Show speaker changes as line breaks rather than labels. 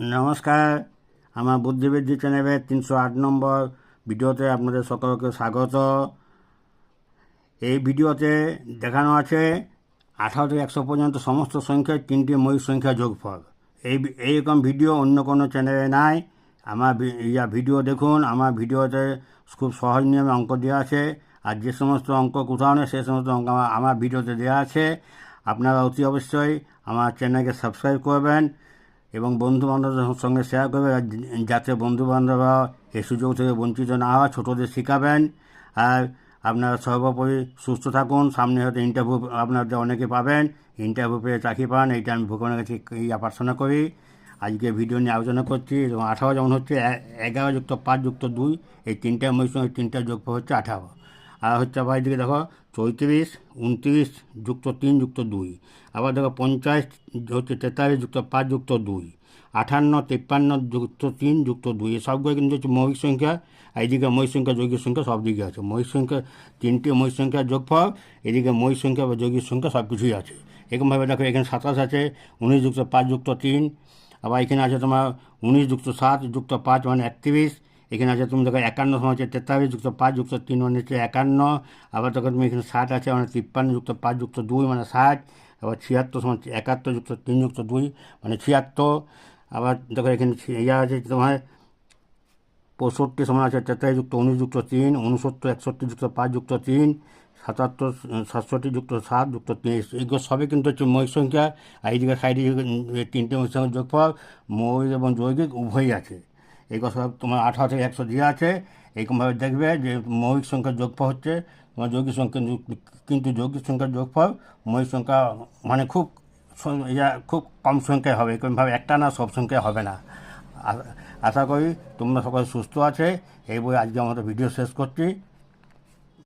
নমস্কার, আমার বুদ্ধিবৃদ্ধি চ্যানেলের তিনশো আট নম্বর ভিডিওতে আপনাদের সকলকে স্বাগত। এই ভিডিওতে দেখানো আছে আঠারো থেকে একশো পর্যন্ত সমস্ত সংখ্যায় তিনটি ময়ূর সংখ্যা যোগফল। এই এইরকম ভিডিও অন্য কোনো চ্যানেলে নাই। আমার ইয়া ভিডিও দেখুন, আমার ভিডিওতে খুব সহজ নিয়মে অঙ্ক দেওয়া আছে। আর যে সমস্ত অঙ্ক কোথাও নেই, সে সমস্ত অঙ্ক আমার ভিডিওতে দেওয়া আছে। আপনারা অতি অবশ্যই আমার চ্যানেলকে সাবস্ক্রাইব করবেন। এবং বন্ধু বান্ধবদের সঙ্গে শেয়ার করবে। যাতে বন্ধু বান্ধবরা এই সুযোগ থেকে বঞ্চিত না হয়, ছোটোদের শেখাবেন। আর আপনারা সর্বোপরি সুস্থ থাকুন। সামনে হয়তো ইন্টারভিউ আপনাদের অনেকে পাবেন। ইন্টারভিউ পেয়ে চাকরি পান, এইটা আমি ভগবানের কাছে এই প্রার্থনা করি। আজকে ভিডিও নিয়ে আলোচনা করছি। এবং আঠারো যেমন হচ্ছে এগারো যুক্ত পাঁচ যুক্ত দুই, এই তিনটা মহিষ সঙ্গে তিনটা যোগফল হচ্ছে আঠারো। আর হচ্ছে আবার এদিকে দেখো চৌত্রিশ, উনত্রিশ যুক্ত তিন যুক্ত দুই। আবার দেখো পঞ্চাশ হচ্ছে তেতাল্লিশ যুক্ত পাঁচ যুক্ত দুই। আঠান্ন, তিপ্পান্ন যুক্ত তিন যুক্ত দুই। সবগুলো কিন্তু হচ্ছে মৌলিক সংখ্যা। এইদিকে মহিষ সংখ্যা, যৌগিক সংখ্যা সব দিকে আছে। মহিষ সংখ্যা তিনটে মহিষ সংখ্যার যোগফল। এদিকে মহিষ সংখ্যা বা যৌগিক সংখ্যা সব কিছুই আছে। এরকমভাবে দেখো এখানে সাতাশ আছে, উনিশ যুক্ত পাঁচ যুক্ত তিন। আবার এখানে আছে তোমার উনিশ যুক্ত সাত যুক্ত পাঁচ মানে একত্রিশ। এখানে আছে তুমি দেখো একান্ন সময় হচ্ছে তেতাল্লিশ যুক্ত পাঁচ যুক্ত তিন মানে হচ্ছে একান্ন। আবার দেখো তুমি এখানে ষাট আছে মানে তিপ্পান্ন যুক্ত পাঁচ যুক্ত দুই মানে ষাট। আবার ছিয়াত্তর সময় একাত্তর যুক্ত তিন যুক্ত দুই মানে ছিয়াত্তর। আবার দেখো এখানে ইয়া আছে তোমার পঁয়ষট্টি সমান আছে তেতাল্লিশ যুক্ত উনিশ যুক্ত তিন, উনসত্তর, একষট্টি যুক্ত পাঁচ যুক্ত তিন, সাতাত্তর, সাতষট্টি যুক্ত সাত যুক্ত তেইশ এগুলো সবই কিন্তু হচ্ছে মৌলিক সংখ্যা। আর এইদিকে সাইডে তিনটে মৌলিক সংখ্যা যোগফল মৌলিক এবং যৌগিক উভয়ই আছে। এগুলো কথা তোমার আঠারো থেকে একশো দেওয়া আছে। এইরকমভাবে দেখবে যে মৌলিক সংখ্যার যোগফল হচ্ছে, তোমার যৌগিক সংখ্যা কিন্তু যৌগিক সংখ্যার যোগফল মৌলিক সংখ্যা মানে খুব ইয়া, খুব কম সংখ্যায় হবে। এরকমভাবে একটা না সব সংখ্যায় হবে না। আশা করি তোমরা সকলে সুস্থ আছে। এই বই আজকে আমাদের ভিডিও শেষ করছি।